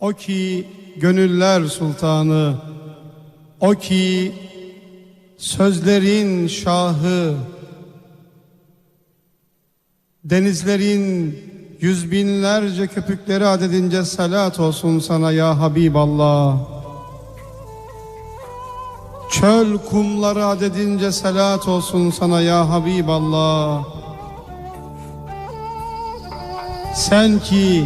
O ki gönüller sultanı, o ki sözlerin şahı, denizlerin yüz binlerce köpükleri adedince salat olsun sana ya Habiballah. Çöl kumları adedince salat olsun sana ya Habiballah. Sen ki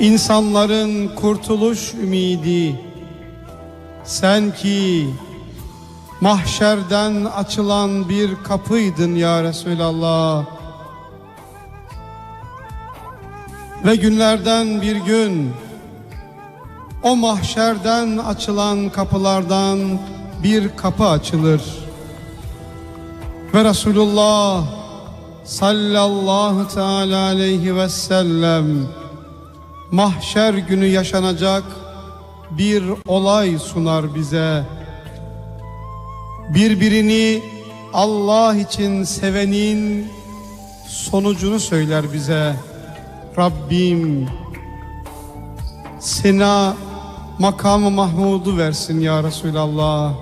insanların kurtuluş ümidi, sen ki mahşerden açılan bir kapıydın ya Resulallah. Ve günlerden bir gün o mahşerden açılan kapılardan bir kapı açılır. Ve Resulullah sallallahu teala aleyhi ve sellem mahşer günü yaşanacak bir olay sunar bize. Birbirini Allah için sevenin sonucunu söyler bize. Rabbim sana makamı Mahmud'u versin ya Resulallah.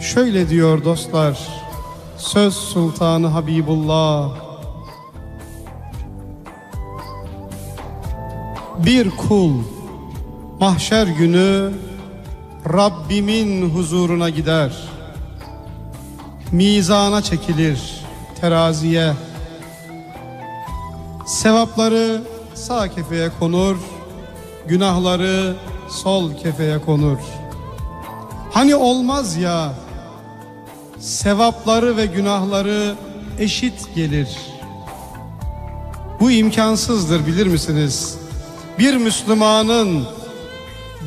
Şöyle diyor dostlar. Söz Sultanı Habibullah. Bir kul mahşer günü Rabbimin huzuruna gider. Mizana çekilir teraziye. Sevapları sağ kefeye konur, günahları sol kefeye konur. Hani olmaz ya sevapları ve günahları eşit gelir. Bu imkansızdır bilir misiniz? Bir Müslümanın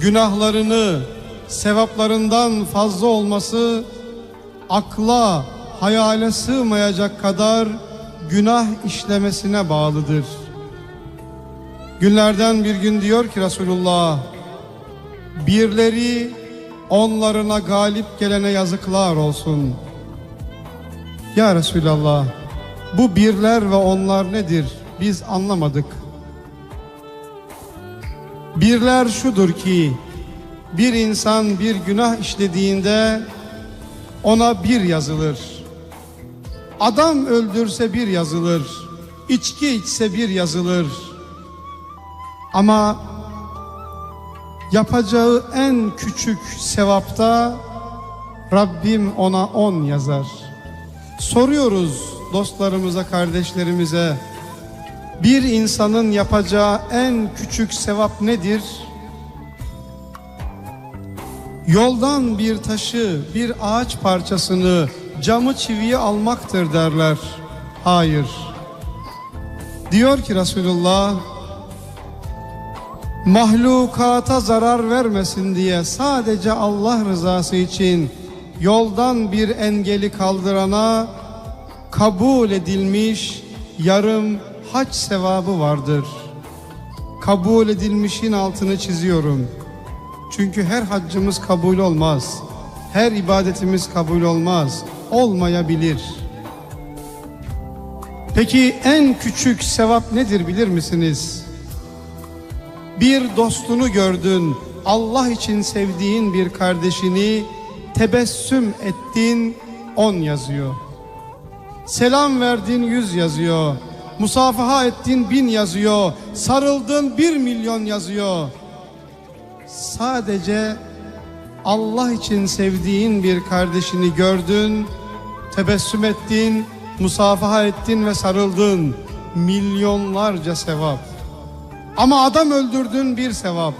günahlarını sevaplarından fazla olması akla, hayale sığmayacak kadar günah işlemesine bağlıdır. Günlerden bir gün diyor ki Resulullah, birleri onlarına galip gelene yazıklar olsun. Ya Resulallah, bu birler ve onlar nedir? Biz anlamadık. Birler şudur ki, bir insan bir günah işlediğinde ona bir yazılır. Adam öldürse bir yazılır. İçki içse bir yazılır. Ama yapacağı en küçük sevapta Rabbim ona on yazar. Soruyoruz dostlarımıza, kardeşlerimize. Bir insanın yapacağı en küçük sevap nedir? Yoldan bir taşı, bir ağaç parçasını, camı çiviyi almaktır derler. Hayır. Diyor ki Resulullah, mahlukata zarar vermesin diye sadece Allah rızası için yoldan bir engeli kaldırana kabul edilmiş yarım hac sevabı vardır. Kabul edilmişin altını çiziyorum. Çünkü her haccımız kabul olmaz. Her ibadetimiz kabul olmaz. Olmayabilir. Peki en küçük sevap nedir bilir misiniz? Bir dostunu gördün, Allah için sevdiğin bir kardeşini tebessüm ettin, on yazıyor. Selam verdin, yüz yazıyor. Musafaha ettin, bin yazıyor. Sarıldın, bir milyon yazıyor. Sadece Allah için sevdiğin bir kardeşini gördün, tebessüm ettin, musafaha ettin ve sarıldın. Milyonlarca sevap. Ama adam öldürdün bir sevap.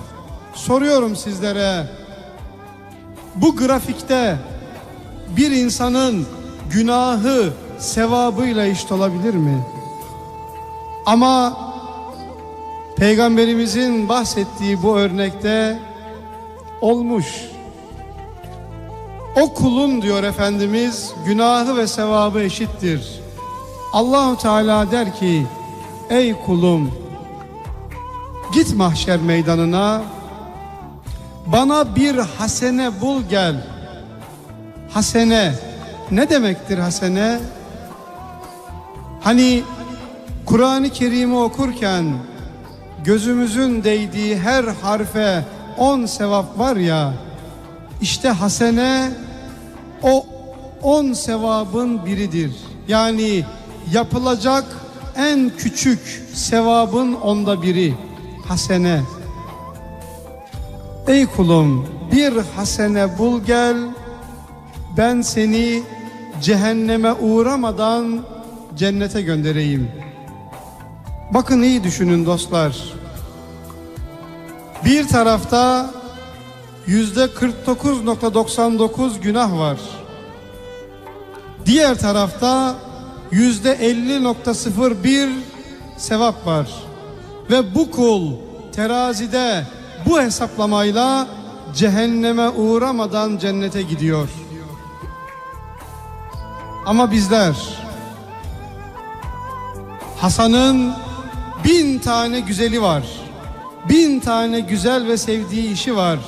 Soruyorum sizlere. Bu grafikte bir insanın günahı sevabıyla eşit olabilir mi? Ama Peygamberimizin bahsettiği bu örnekte olmuş. O kulun diyor Efendimiz günahı ve sevabı eşittir. Allahu Teala der ki ey kulum git mahşer meydanına bana bir hasene bul gel. Hasene ne demektir hasene? Hani Kur'an-ı Kerim'i okurken gözümüzün değdiği her harfe on sevap var ya işte hasene o on sevabın biridir. Yani yapılacak en küçük sevabın onda biri hasene. Ey kulum bir hasene bul gel ben seni cehenneme uğramadan cennete göndereyim. Bakın iyi düşünün dostlar. Bir tarafta yüzde 49.99 günah var. Diğer tarafta yüzde 50.01 sevap var. Ve bu kul terazide bu hesaplamayla cehenneme uğramadan cennete gidiyor. Ama bizler Hasan'ın bin tane güzeli var. Bin tane güzel ve sevdiği işi var.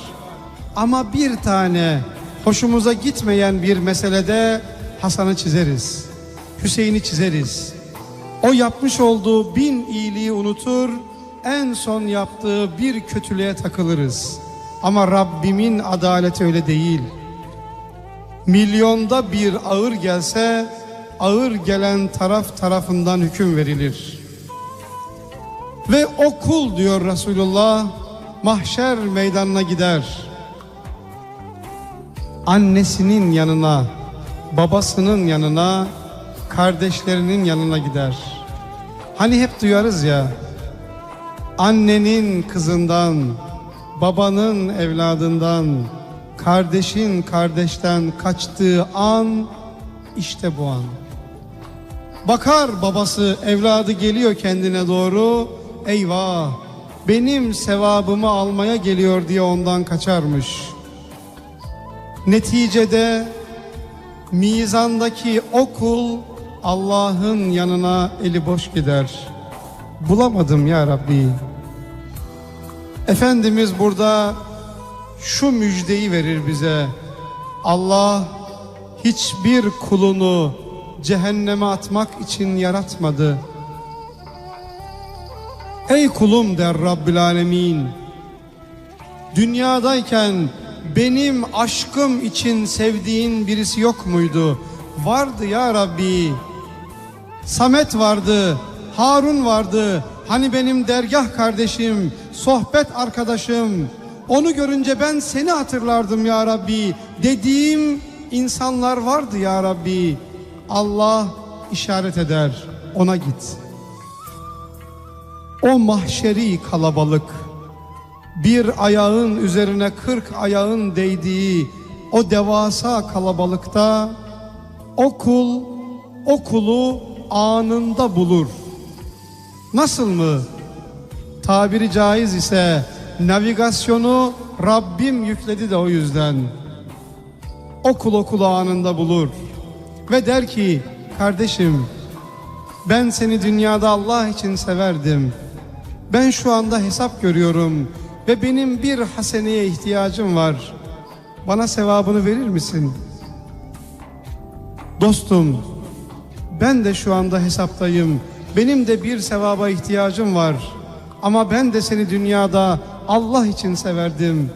Ama bir tane hoşumuza gitmeyen bir meselede Hasan'ı çizeriz. Hüseyin'i çizeriz. O yapmış olduğu bin iyiliği unutur, en son yaptığı bir kötülüğe takılırız. Ama Rabbimin adaleti öyle değil. Milyonda bir ağır gelse, ağır gelen taraf tarafından hüküm verilir. Ve o kul diyor Resulullah, mahşer meydanına gider. Annesinin yanına, babasının yanına, kardeşlerinin yanına gider. Hani hep duyarız ya, annenin kızından, babanın evladından, kardeşin kardeşten kaçtığı an işte bu an. Bakar babası evladı geliyor kendine doğru. Eyvah benim sevabımı almaya geliyor diye ondan kaçarmış. Neticede mizandaki o kul Allah'ın yanına eli boş gider. Bulamadım ya Rabbi. Efendimiz burada şu müjdeyi verir bize. Allah hiçbir kulunu cehenneme atmak için yaratmadı. Ey kulum der Rabbül Alemin. Dünyadayken benim aşkım için sevdiğin birisi yok muydu? Vardı ya Rabbi. Samet vardı, Harun vardı. Hani benim dergah kardeşim, sohbet arkadaşım. Onu görünce ben seni hatırlardım ya Rabbi. Dediğim insanlar vardı ya Rabbi. Allah işaret eder. Ona git. O mahşeri kalabalık bir ayağın üzerine kırk ayağın değdiği o devasa kalabalıkta o kul o kulu anında bulur. Nasıl mı? Tabiri caiz ise navigasyonu Rabbim yükledi de o yüzden. O kul anında bulur. Ve der ki kardeşim ben seni dünyada Allah için severdim. Ben şu anda hesap görüyorum ve benim bir haseneye ihtiyacım var. Bana sevabını verir misin? Dostum, ben de şu anda hesaptayım. Benim de bir sevaba ihtiyacım var. Ama ben de seni dünyada Allah için severdim.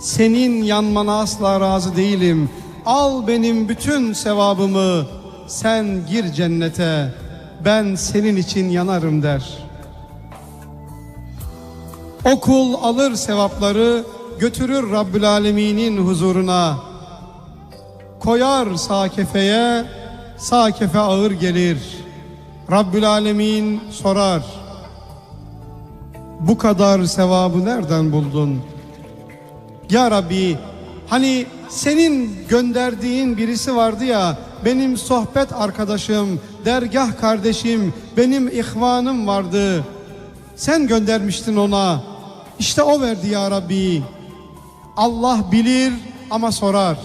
Senin yanmana asla razı değilim. Al benim bütün sevabımı. Sen gir cennete. Ben senin için yanarım der. O kul alır sevapları götürür Rabbül Alemin'in huzuruna. Koyar sağ kefeye, sağ kefe ağır gelir. Rabbül Alemin sorar. Bu kadar sevabı nereden buldun? Ya Rabbi hani senin gönderdiğin birisi vardı ya benim sohbet arkadaşım, dergah kardeşim, benim ihvanım vardı. Sen göndermiştin ona. İşte o verdi ya Rabbi. Allah bilir ama sorar.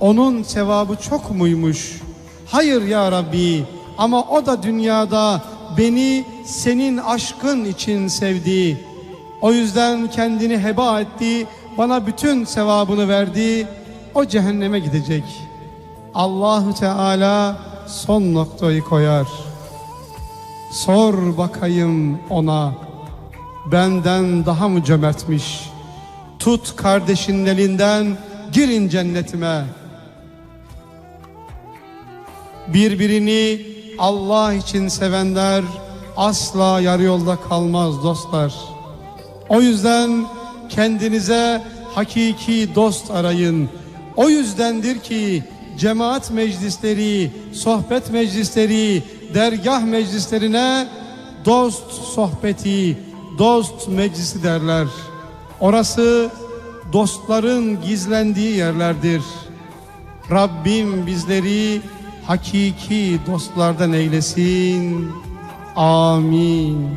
Onun sevabı çok muymuş? Hayır ya Rabbi ama o da dünyada beni senin aşkın için sevdi. O yüzden kendini heba etti, bana bütün sevabını verdi. O cehenneme gidecek. Allahu Teala son noktayı koyar. Sor bakayım ona benden daha mı cömertmiş? Tut kardeşinin elinden girin cennetime. Birbirini Allah için sevenler asla yarı yolda kalmaz dostlar. O yüzden kendinize hakiki dost arayın. O yüzdendir ki cemaat meclisleri, sohbet meclisleri, dergah meclislerine dost sohbeti, dost meclisi derler. Orası dostların gizlendiği yerlerdir. Rabbim bizleri hakiki dostlardan eylesin. Amin.